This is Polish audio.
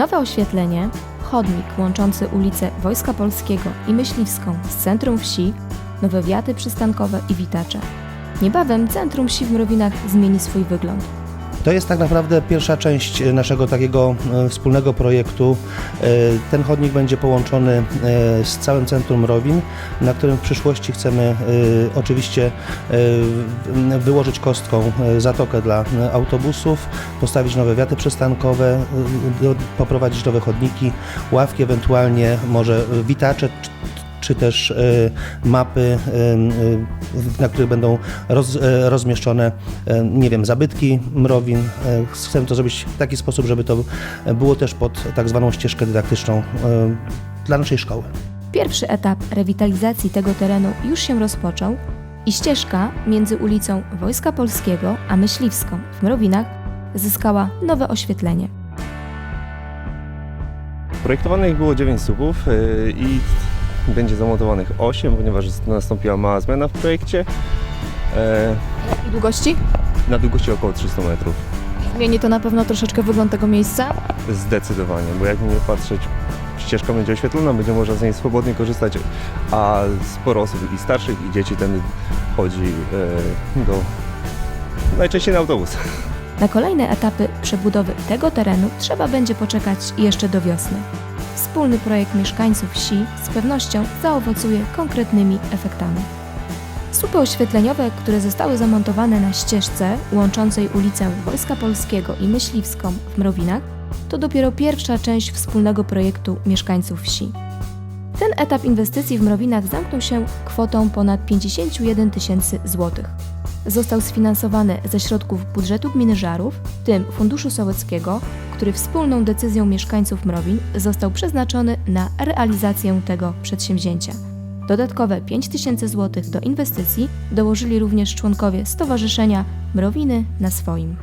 Nowe oświetlenie, chodnik łączący ulicę Wojska Polskiego i Myśliwską z centrum wsi, nowe wiaty przystankowe i witacze. Niebawem centrum wsi w Mrowinach zmieni swój wygląd. To jest tak naprawdę pierwsza część e, naszego takiego e, wspólnego projektu. E, Ten chodnik będzie połączony z całym centrum Rowin, na którym w przyszłości chcemy oczywiście wyłożyć kostką zatokę dla autobusów, postawić nowe wiaty przystankowe, poprowadzić nowe chodniki, ławki, ewentualnie może witacze, czy- też e, mapy, e, e, na których będą roz, rozmieszczone, nie wiem, zabytki mrowin. Chcemy to zrobić w taki sposób, żeby to było też pod tak zwaną ścieżkę dydaktyczną dla naszej szkoły. Pierwszy etap rewitalizacji tego terenu już się rozpoczął i ścieżka między ulicą Wojska Polskiego a Myśliwską w Mrowinach zyskała nowe oświetlenie. Projektowanych było 9 słupów i będzie zamontowanych 8, ponieważ nastąpiła mała zmiana w projekcie e, I długości? na długości około 300 metrów. Zmieni to na pewno troszeczkę wygląd tego miejsca. Zdecydowanie, bo jak nie patrzeć, ścieżka będzie oświetlona, będzie można z niej swobodnie korzystać, a sporo osób i starszych i dzieci ten chodzi e, do najczęściej na autobus. Na kolejne etapy przebudowy tego terenu trzeba będzie poczekać jeszcze do wiosny. Wspólny projekt mieszkańców wsi z pewnością zaowocuje konkretnymi efektami. Słupy oświetleniowe, które zostały zamontowane na ścieżce łączącej ulicę Wojska Polskiego i Myśliwską w Mrowinach, to dopiero pierwsza część wspólnego projektu mieszkańców wsi. Ten etap inwestycji w Mrowinach zamknął się kwotą ponad 51 tysięcy złotych został sfinansowany ze środków budżetu gminy Żarów, w tym Funduszu Sołeckiego, który wspólną decyzją mieszkańców Mrowin został przeznaczony na realizację tego przedsięwzięcia. Dodatkowe 5 tysięcy złotych do inwestycji dołożyli również członkowie Stowarzyszenia Mrowiny na swoim.